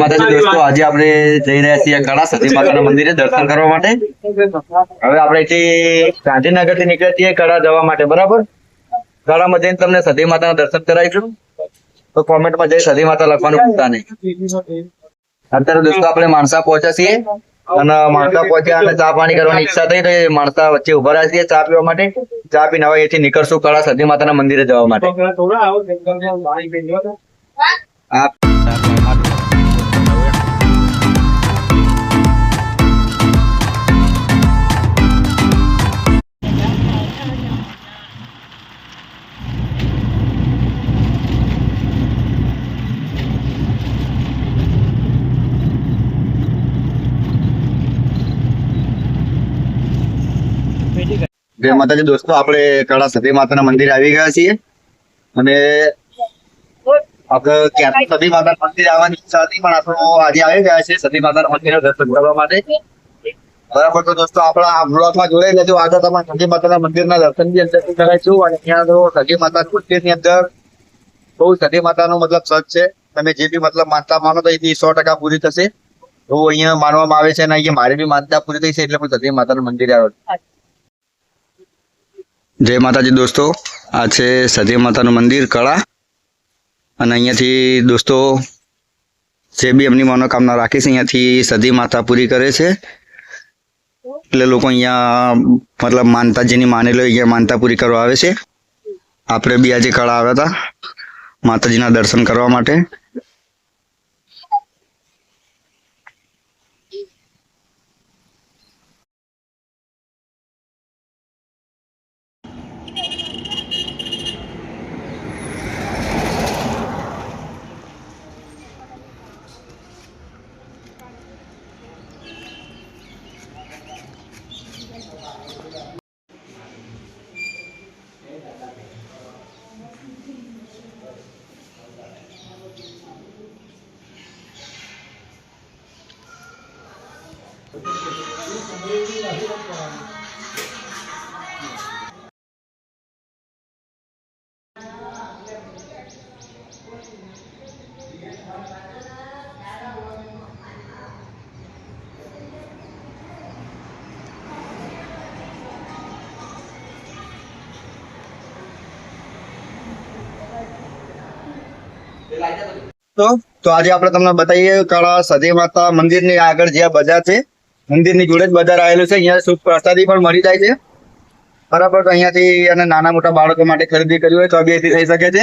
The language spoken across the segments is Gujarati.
માતાજી દોસ્તો, આજે આપણે જઈ રહ્યા છીએ કળા સતી માતાના મંદિરે દર્શન કરવા માટે. હવે આપણે ગાંધીનગરથી નીકળ્યા છીએ કળા જવા માટે, બરાબર? કળામાં જઈને તમને સતી માતાના દર્શન કરાવીશું. તો કોમેન્ટમાં જઈ સતી માતા લખવાનું ભૂલતા નહીં. અત્યારે દોસ્તો આપણે માણસા પહોંચ્યા છીએ. અને માણસા પહોંચ્યા અને ચા પાણી કરવાની ઈચ્છા થઈ તો એ માણસા વચ્ચે ઊભા રહ્યા છીએ ચા પીવા માટે. ચા પીને હવે એથી નીકળશું કળા સતી માતાના મંદિરે જવા માટે. જય માતાજી દોસ્તો, આપણે કળા સતી માતાના મંદિરે આવી ગયા છીએ. અને આપણે સતી માતાના મંદિર આવવાની ઈચ્છા હતી, પણ આપણો આજે આવી ગયા છે સતી માતાના મંદિરે દર્શન કરવા માટે. બરાબર તો દોસ્તો, આપણા આ બ્લોગમાં જોડાઈ લેજો. આગળ તમારે સતી માતાના મંદિરના દર્શન બી અંદર કરાવીશું અને ત્યાં તો સતી માતા મંદિરની અંદર બહુ સતી માતાનો મતલબ સચ છે. તમે જે બી મતલબ માનતા માનો તો એથી સો ટકા પૂરી થશે. એવું અહીંયા માનવામાં આવે છે અને અહીંયા મારી બી માનતા પૂરી થઈ છે, એટલે હું સતી માતાનું મંદિરે આવ્યો છું. જય માતાજી દોસ્તો. આ છે સતી માતાનું મંદિર, કળા. અને અહીંયાથી દોસ્તો, જે બી એમની મનોકામના રાખી છે, અહીંયાથી સતી માતા પૂરી કરે છે. એટલે લોકો અહીંયા, મતલબ માનતાજીની માનેલો અહીંયા માનતા પૂરી કરવા આવે છે. આપણે બી આજે કળા આવ્યા હતા, માતાજીના દર્શન કરવા માટે. તો તો આજે આપણે તમને બતાવીએ કળા સતી માતા મંદિરની આગળ જે બજાર છે મંદિરની જોડે જ બજાર આવેલું છે. અહીંયા શુદ્ધ પ્રસાદી પણ મળી જાય છે. બરાબર, તો અહીંયાથી અને નાના મોટા બાળકો માટે ખરીદી કરવી હોય તો અહીંથી થઈ શકે છે.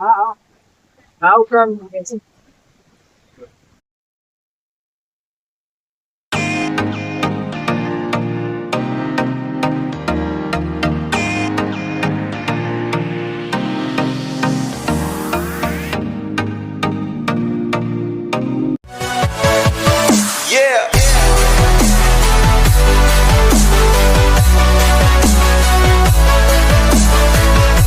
હા હા. હા ઉપરાંત